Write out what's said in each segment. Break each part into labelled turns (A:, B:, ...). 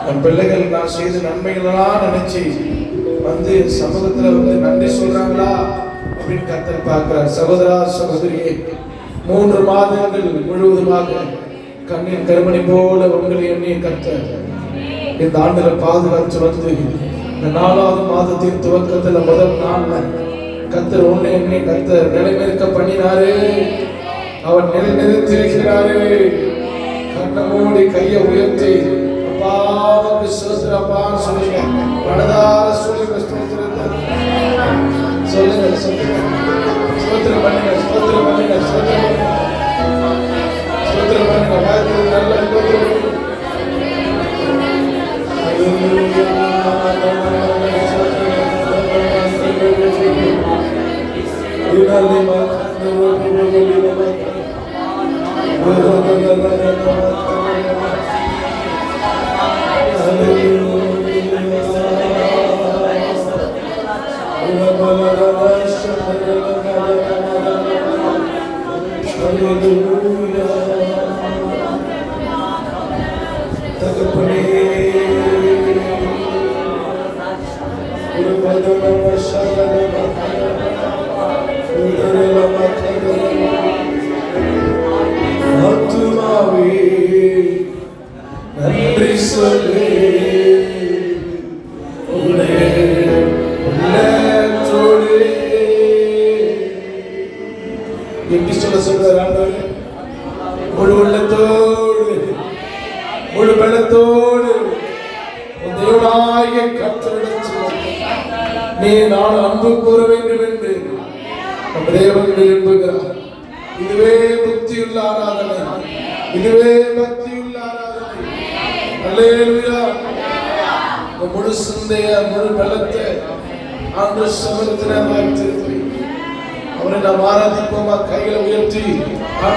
A: என் பிள்ளைகள் நான் செய்த நன்மைகளெல்லாம் நினைச்சு வந்து சமூகத்துல வந்து நன்றி சொல்றாங்களா அப்படின்னு கத்தர் பார்க்கிறார். சகோதரா சகோதரியே மூன்று மாதங்கள் முழுவதுமாக கண்ணீர் கருமணி போல உங்களை எண்ணிய கத்த இந்த ஆண்டுல பாதுகாத்து வந்து இந்த நாலாவது மாதத்தின் துவக்கத்துல முதல் நாள் கத்தர் உன்னை எண்ணி கத்தர் நிலைநிறுத்த பண்ணினாரு. அவர் நிலை நிறுத்திருக்கிறாரு கண்ணை மூடி கையை உயர்த்தி அப்பாவுக்கு சோத்திரப்பான்னு சொல்லுங்க. மனதார சொல்லுங்க ஸ்தோத்திரத்தை சொல்லுங்க சொல்லுங்க. ஸ்தோத்திரம் பண்ணுங்க ஸ்தோத்திரம் பண்ணுங்க ஸ்தோத்திரம் பண்ணுங்க. ஸ்தோத்திரம் பண்ணுங்க. வாழ்க்கை நல்ல ஸ்தோத்திரம்.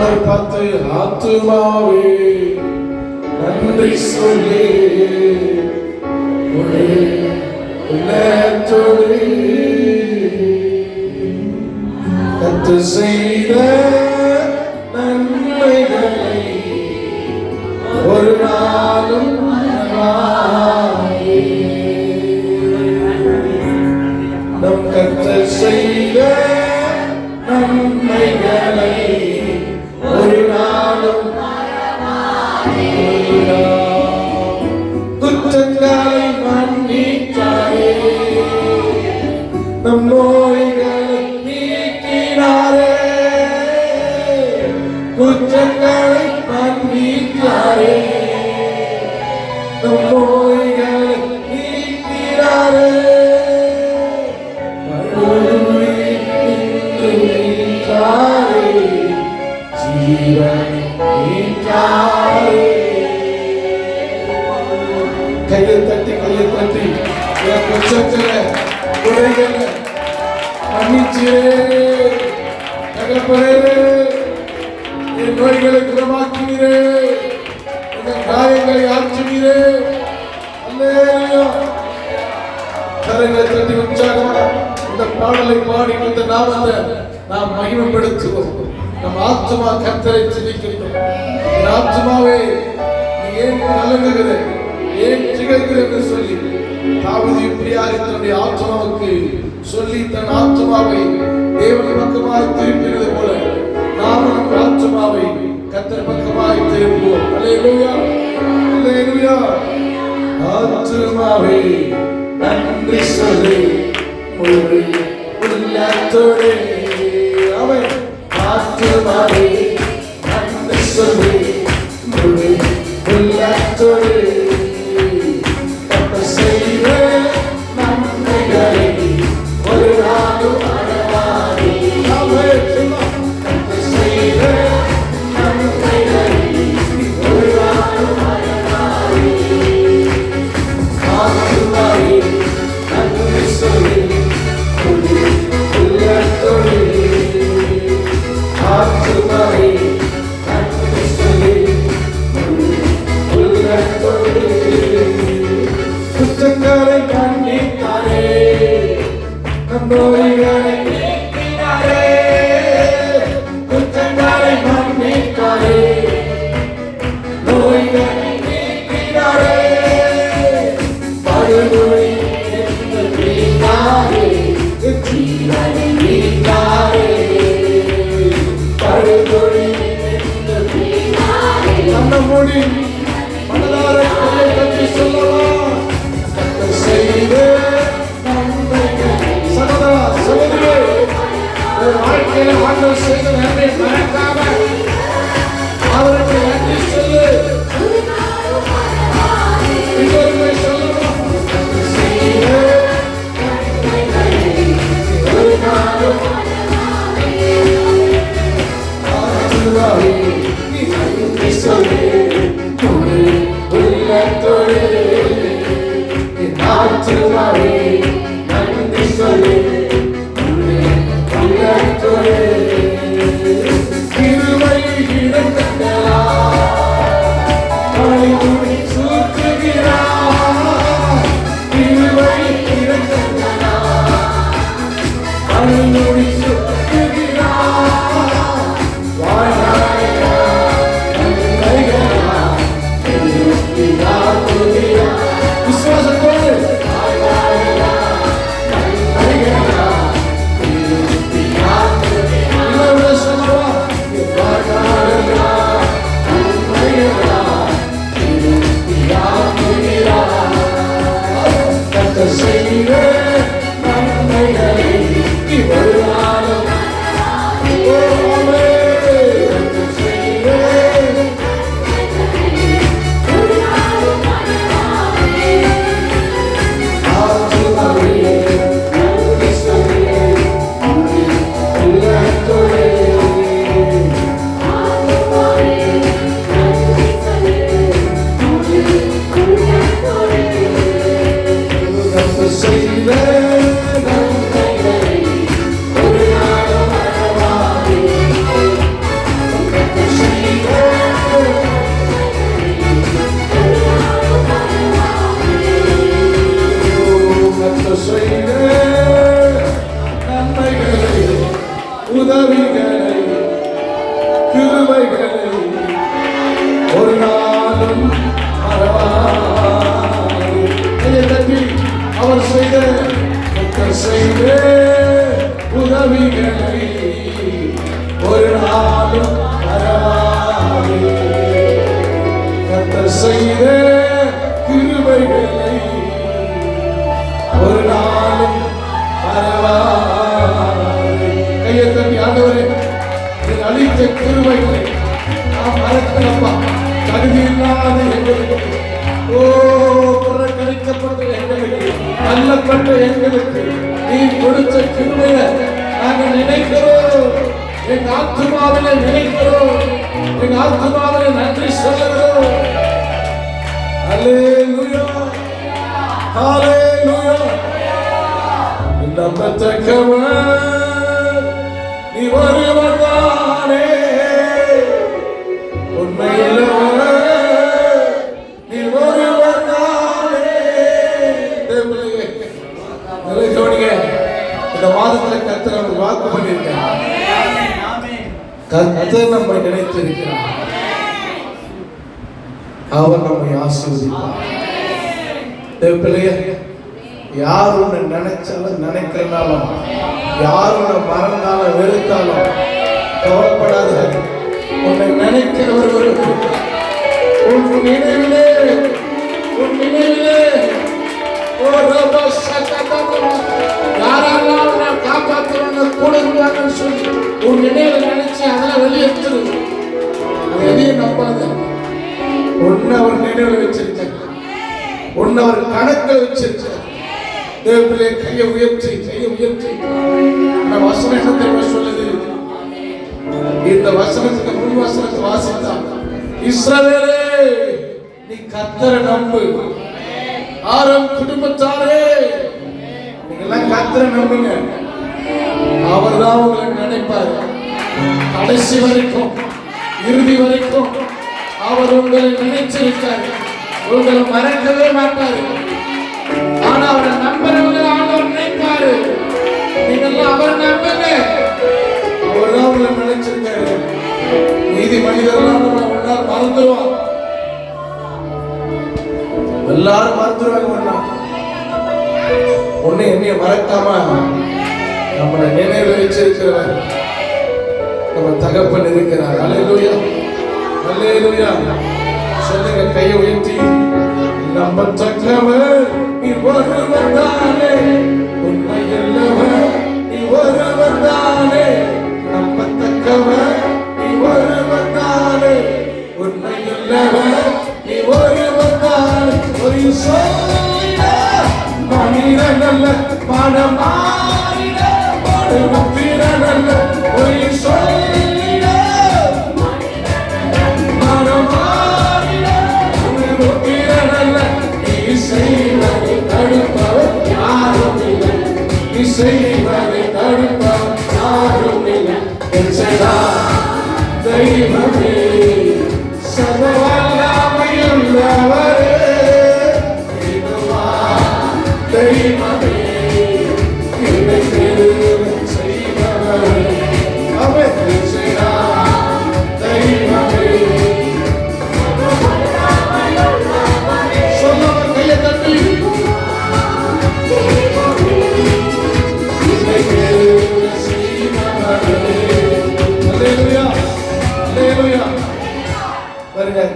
A: ஆண்டவர் பார்த்து ஆத்துமாவே. நன்றி சொல்லி. உன்னை உள்ளத்தோடு கத்து செய்த இப்படியாக தன்னுடைய ஆத்மாவுக்கு சொல்லி தன் ஆத்மாவை தேவன் பக்கமாக திருப்பினது போல நாம நம் ஆத்மாவை கத்தர் பக்கமாய் திருப்புவோம் அல்லேலூயா அல்லேலூயா ஆத்மாவே நன்றி சொல்லி ஒரு உள்ளத்தோடு. அவன் ஆத்மாவே நன்றி சொல்லி Ele vai para vocês, eu Hallelujah. உதவிகளை ஒரு நாளும் மறவாது. கர்த்தர் செய்த கிருபைகளை ஒரு நாளும் மறவாது. கையை தட்டி ஆண்டவரே அளித்த கிருபைகளை நாம் மறக்கலப்பா தகுதி இல்லாத எங்களுக்கு ஓ புறக்கணிக்கப்பட்ட எங்களுக்கு தள்ளப்பட்ட எங்களுக்கு நீ கொடுத்த கிருமைய நாங்கள் நினைக்கிறோம். எங்க ஆத்மாவில நினைக்கிறோம். எங்க ஆத்மாவில நன்றி சொல்லுகிறோம். அல்லேலூயா ஹalleluya. நம்பத்தக்கவன் நீ வர வாக்கு பண்ணியிருக்கார் கர்த்தர் நம்மை நினைத்திருக்கிறார். அவர் நம்மை ஆசீர்வதிப்பார். தேவப்பிள்ளைய யார் உன்னை நினைச்சாலும் நினைக்கிறனாலும் யார் உன்னை மறந்தாலும் வெறுத்தாலும் கவலைப்படாத. உன்னை நினைக்கிறவர் ஒரு உன் நினைவிலே உன் நினைவிலே ஓ ரபா சகதமா கரங்களை கணக்கில் தேவப்பிள்ளை கையை உயர்த்தி கையை உயர்த்தி. அந்த வசனம் என்ன தெரியுமா சொல்லுது? இந்த வசனத்துக்கு முன் வசனத்தை வாசித்தான் இஸ்ரவேலே நீ கத்தரை நம்பு. ஆரம் குடும்பத்தாரே நீங்கெல்லாம் கத்தரை நம்புங்க. அவர் தான் உங்களை நினைப்பார். கடைசி வரைக்கும் இறுதி வரைக்கும் அவர் உங்களை நினைச்சிருக்காரு. உங்களை மறக்கவே மாட்டாரு. ஆனா அவரை நம்புறவங்க ஆண்டவர் நினைப்பாரு. நீங்கெல்லாம் அவர் நம்புங்க அவர் தான் உங்களை நினைச்சிருக்காரு. நீதி மனிதர்லாம் நம்ம எல்லாரும் மறந்துடுவாங்க ஒரு என்னைய மறக்காம நம்மளை நினைவு வச்சிருக்கிறவர் நம்ம தகப்பன் இருக்கிறார். அல்லேலூயா அல்லேலூயா சொல்லுங்க கையை உயர்த்தி. நம்பத்தக்கவர். நீ ஒருவர் தானே உண்மை நீ ஒருவர் தானே நம்பத்தக்கவர் நீ ஒருவர் தானே உண்மை நீ ஒருவர் தானே ஒரு மனிதன் அல்ல மனமாறிட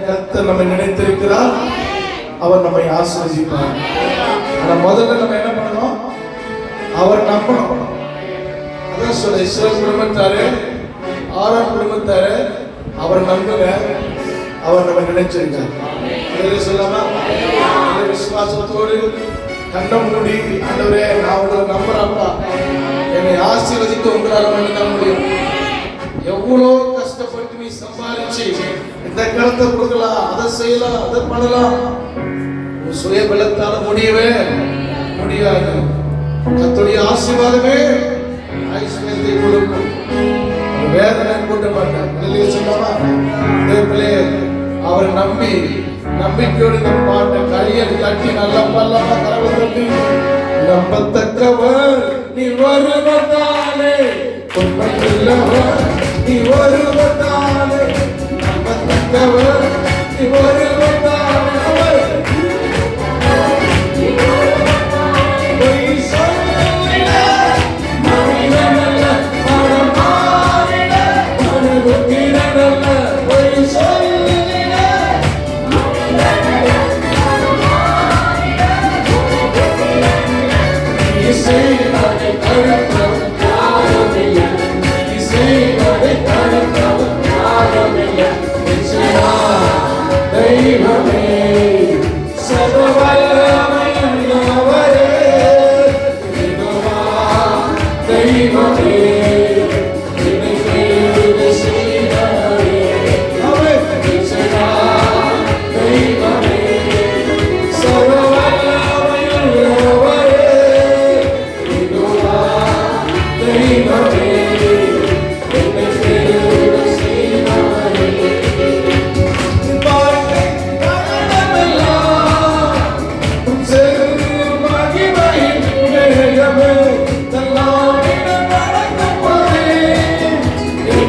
A: கர்த்தர் நம்மை நினைத்திருக்கிறார். அவர் நம்மை ஆசிர்வதிப்பார். ஆனா முதல்ல நம்ம என்ன பண்ணணும்? அவர் நம்பணும். அதான் சொல்ல இஸ்ரேல் குடும்பத்தாரு ஆறாம் குடும்பத்தாரு அவர் நம்புங்க. அவர் நம்ம நினைச்சிருக்கார். சொல்லாமா? விசுவாசத்தோடு கண்ணை மூடி ஆண்டவரே நான் உங்களை நம்புறப்பா என்னை ஆசீர்வதிக்க உங்களால் மட்டும்தான் முடியும். எவ்வளோ கஷ்டப்பட்டு நீ சம்பாதிச்சு இந்த கருத்தை கொடுக்கலாம் அதை செய்யலாம் அதை பண்ணலாம். சுய பலத்தால முடியவே முடியாது. கத்துடைய ஆசீர்வாதமே ஐஸ்வர்யத்தை கொடுக்கும். வேதனை கூட்ட மாட்டார் சொல்லாமா அவர் நம்பி நம்பிக்கையோடு நம் பாட்ட கையில் தட்டி நல்ல பல்லமா கரவை தட்டி நம்பத்தக்கவர் நீ வருவதாலே உண்மையுள்ளவர் நீ வருவதாலே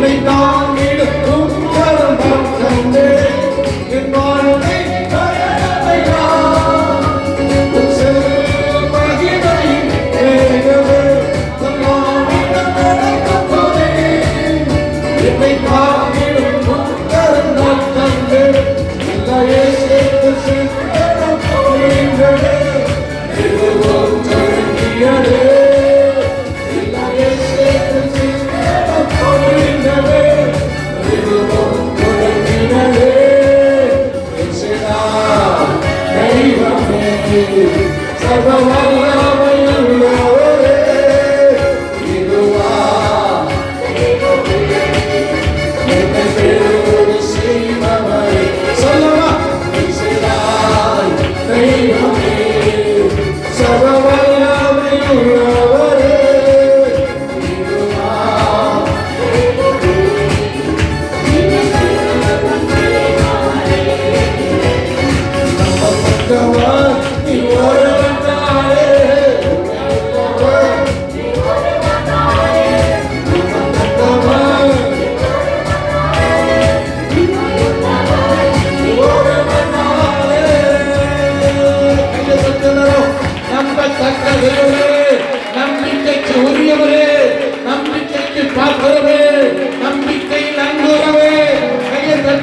A: என்னை தாங்கிடும் கரம்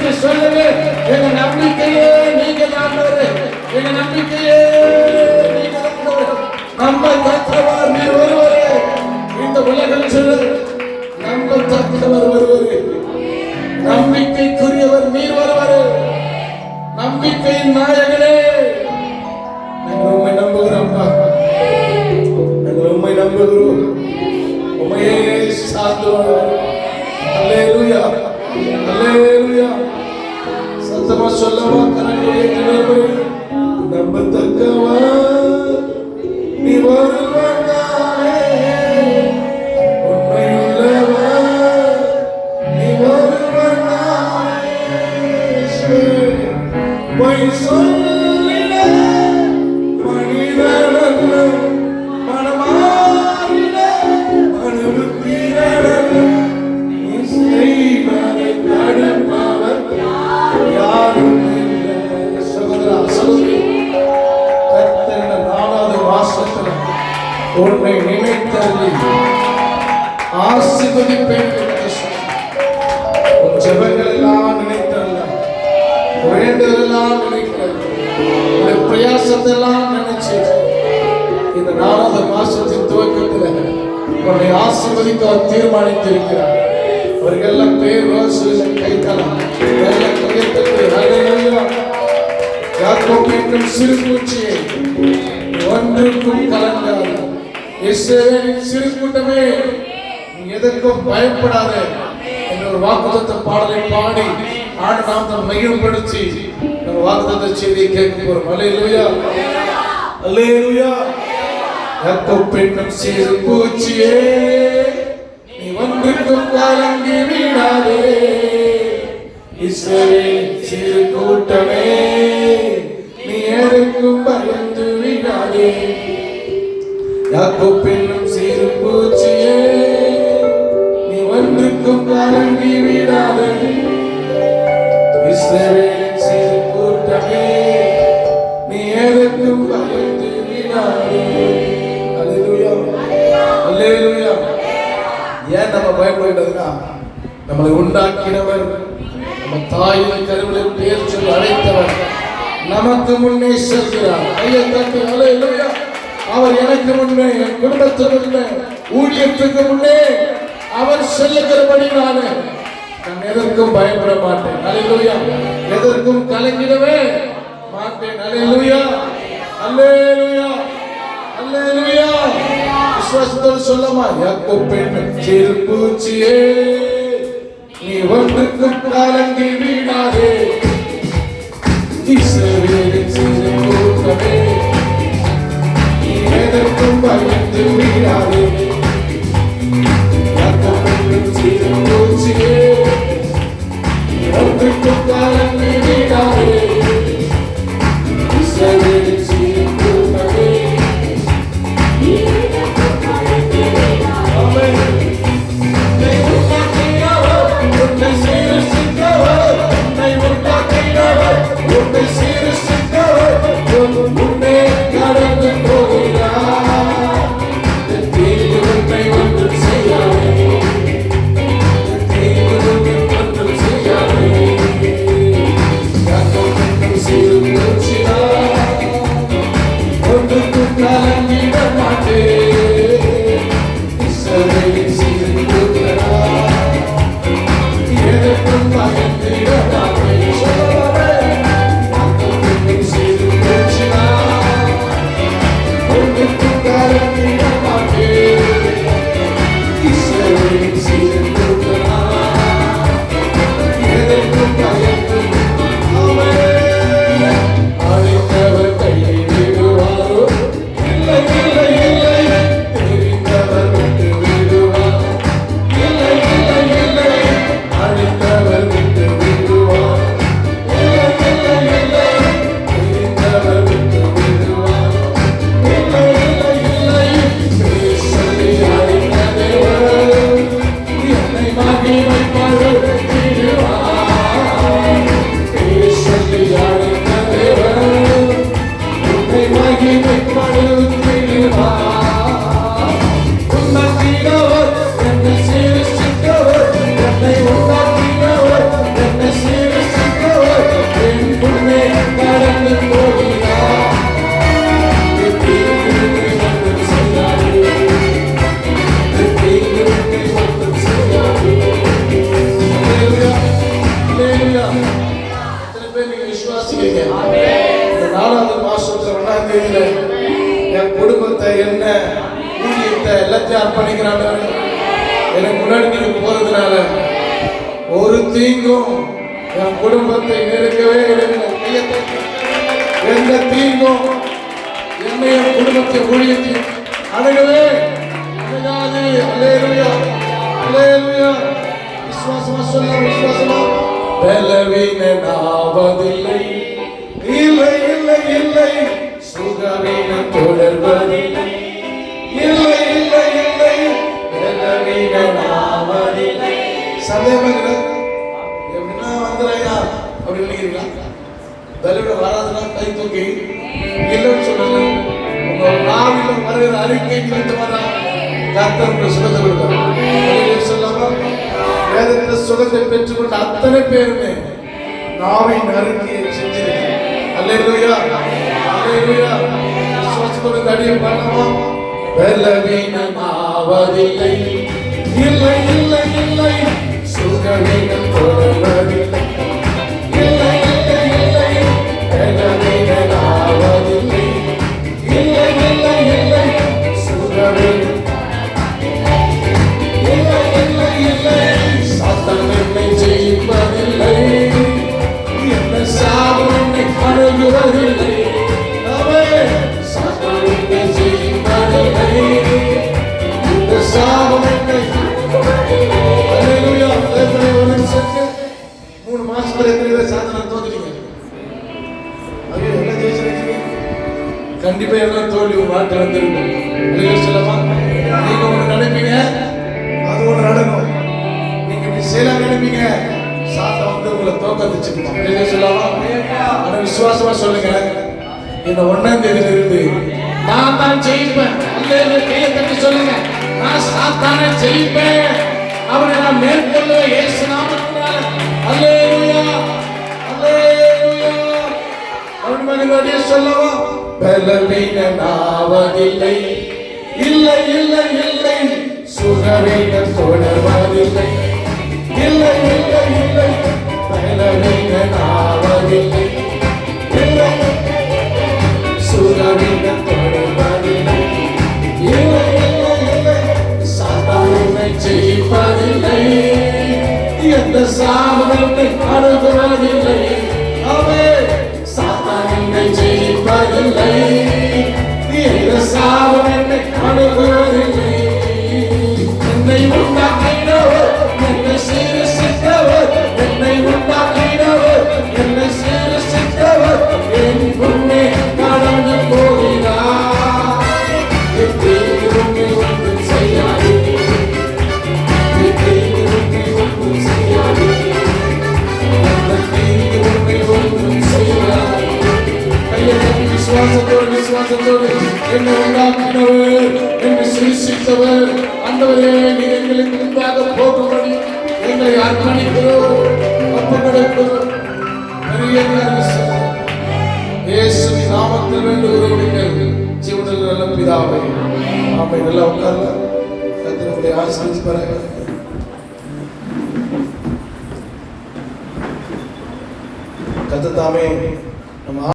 A: என்று சொல்லவே எங்க நம்பிக்கையே நீங்க தான் எங்க நம்பிக்கையே சிறு பூச்சியை ஒன்றுக்கும் கலங்காது. இஸ்ரேலின் சிறு கூட்டமே எதற்கும் பயப்படாத என்ற ஒரு வாக்குத்த பாடலை பாடி ஆண்டு நாம் தம் மையப்படுத்தி நம்ம வாக்குத்த செய்தியை கேட்க போறோம். அல்லேலூயா. அல்லேலூயா. யாக்கோபு பெண்ணும் சிறு பூச்சியே நீ ஒன்றுக்கும் கலங்கி வீணாதே. இஸ்ரேலின் சிறு கூட்டமே யாக்கோப் என்னும் சிறு பூச்சியே நீ ஒன்றுக்கும் கலங்கி விடாதே. இஸ்ரவேலின் சிறு கூட்டமே நீ எதற்கும் பயந்து விடாதே. அல்லேலூயா அல்லேலூயா ஏன் நம்ம பயப்படுகிறதுனா நம்மளை உண்டாக்கினவர் நம்ம தாயின் கருவில் பேர் சொல்லி அழைத்தவர் நமக்கு முன்னே செல்கிறார். ஐயா தட்டி அல்லேலூயா அவர் எனக்கு முன்னே என் குடும்பத்துக்கு முன்னே ஊழியத்துக்கு முன்னே அவர் செல்லுகிறபடி நான் நான் எதற்கும் பயப்பட மாட்டேன். அலையிலுயா. எதற்கும் கலங்கிடவே மாட்டேன். அலையிலுயா. அல்லேலுயா அல்லேலுயா விசுவாசத்தோடு சொல்லமா யாக்கோப் பெண் சிறு பூச்சியே நீ ஒன்றுக்கும் கலங்கிவி நீங்க விசுவாசிக்கிறீங்க? இந்த நாலாவது மாசம் ஒன்னாம் தேதியில என் குடும்பத்தை என்ன ஊழியத்தை எல்லாத்தையும் அர்ப்பணிக்கிறாங்க. எனக்கு முன்னாடி நீங்க போறதுனால ஒரு தீங்கும் என் குடும்பத்தை நெருக்கவே இல்லை. எந்த தீங்கும் என்னை என் குடும்பத்தை ஊழியத்தை அணுகவே அணுகாது. அல்லேலூயா. அல்லேலூயா. விசுவாசமா சொல்ல விசுவாசமா. பலவீனாவதில்லை இல்லை இல்லை இல்லை. சுகவீன தொடர்வதில்லை இல்லை இல்லை இல்லை. பலவீனாவதில்லை சந்தேகமா எப்படின்னா வந்துடுறா அப்படி நினைக்கிறீங்களா? பலவீனம் வராதுன்னா கை தூக்கி. இல்லைன்னு சொல்லணும் உங்க நாவில் வருகிற அறிக்கை நிமித்தமாக கர்த்தர் சுகத்தை கொடுத்தார். வேதத்தில் சுகத்தை பெற்றுக்கொண்ட அத்தனை பேருமே நாவை நறுக்கி செஞ்சிருக்கேன் அல்லேலூயா. அல்லேலூயா. விசுவாசத்தோட தடிய பண்ணவோ பலவீனமாவதில்லை. இல்லை இல்லை இல்லை. சுகவீனம் தொடர்வதில்லை. நான் ஜெயிப்பேன். அவனை நான் மேற்கொள்ளுவேன் இயேசு நாமத்தினால அல்லேலூயா. அல்லேலூயா. அவன் மகிழ்வதே சொல்லவா? பலவீனாவதில்லை இல்லை இல்லை இல்லை. சுகவீனம் தொடர்வதில்லை இல்லை இல்லை. இல்லை பலவீனாவதில்லை இல்லை. சுகவீனம் சாபத்தை அணுகுவதில்லை அவே சாத்தான் என்னை ஜெயிப்பதில்லை சாபத்தை அணுகுவதில்லை.